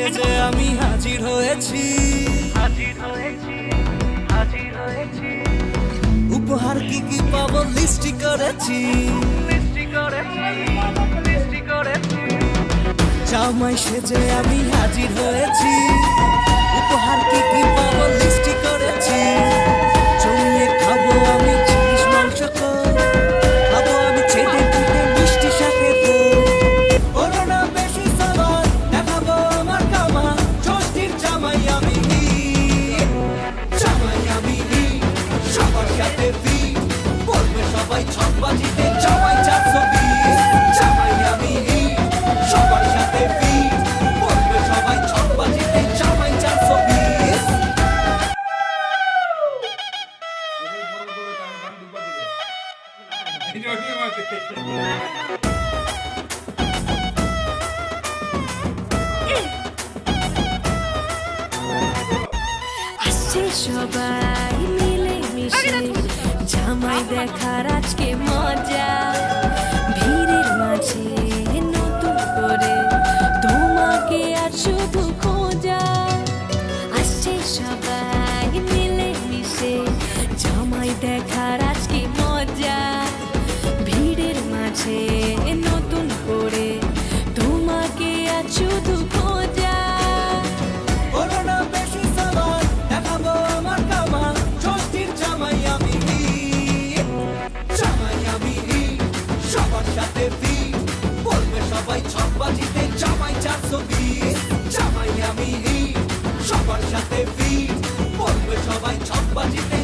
হয়েছি। হাজির হয়েছি হাজির হয়েছি। উপহার কি কি পাবো লিস্টি করেছি। মিষ্টি করেছি মিষ্টি করেছি। জামাই সেজে আমি হাজির হয়েছি। সবার সাথে বি। বলবে সবাই ছক জামাই চারশো বিশ জামাই জামাই আসছে সবাই দেখার আজকে মজা সবার সাথে বি বলবে সবাই ছক